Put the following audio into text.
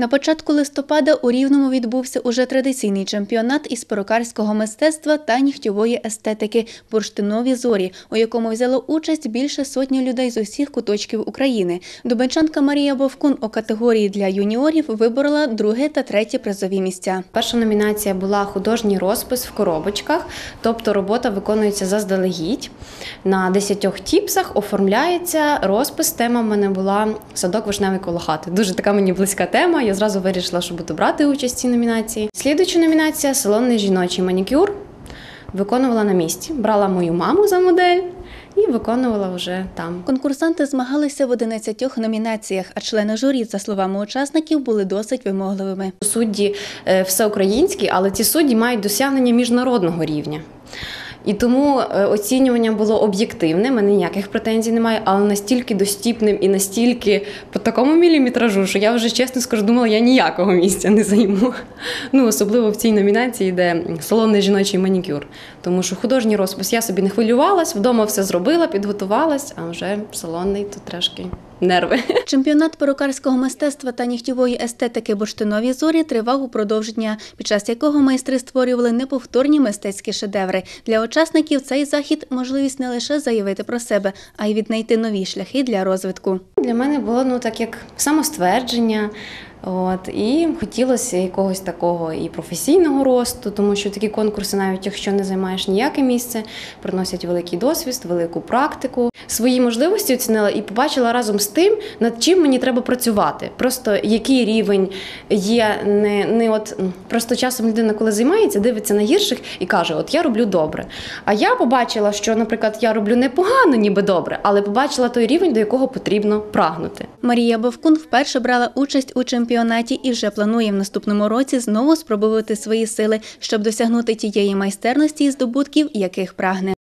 На початку листопада у Рівному відбувся уже традиційний чемпіонат із перукарського мистецтва та нігтьової естетики «Бурштинові зорі», у якому взяло участь більше сотні людей з усіх куточків України. Дубенчанка Марія Бовкун у категорії для юніорів виборола друге та третє призові місця. Перша номінація була художній розпис в коробочках, тобто робота виконується заздалегідь. На 10 тіпсах оформляється розпис. Тема в мене була садок вишневий коло хати. Дуже така мені близька тема. Я зразу вирішила, що буду брати участь в цій номінації. Слідуюча номінація салонний жіночий манікюр. Виконувала на місці. Брала мою маму за модель і виконувала вже там. Конкурсанти змагалися в 11 номінаціях, а члени журі, за словами учасників, були досить вимогливими. Судді е, всеукраїнські, але ці судді мають досягнення міжнародного рівня. І тому е, оцінювання було об'єктивне, мене ніяких претензій немає, але настільки достіпним і настільки по такому міліметражу, що я вже чесно скажу, думала, я ніякого місця не займу. Ну, особливо в цій номінації, де салонний жіночий манікюр. Тому що художній розпис я собі не хвилювалась, вдома все зробила, підготувалась, а вже салонний то трошки нерви. Чемпіонат перукарського мистецтва та нігтєвої естетики «Бурштинові зорі тривав упродовж дня, під час якого майстри створювали неповторні мистецькі шедеври. Для учасників цей захід можливість не лише заявити про себе, а й віднайти нові шляхи для розвитку. Для мене було ну так як самоствердження. От і хотілося якогось такого і професійного росту, тому що такі конкурси, навіть якщо не займаєш ніяке місце, приносять великий досвід, велику практику. Свої можливості оцінила і побачила разом з тим, над чим мені треба працювати. Просто який рівень є, не не от просто часом людина, коли займається, дивиться на гірших і каже: От я роблю добре. А я побачила, що, наприклад, я роблю непогано, ніби добре, але побачила той рівень, до якого потрібно прагнути. Марія Бовкун вперше брала участь у чемпіонаті і вже планує в наступному році знову спробувати свої сили, щоб досягнути тієї майстерності і здобутків, яких прагне.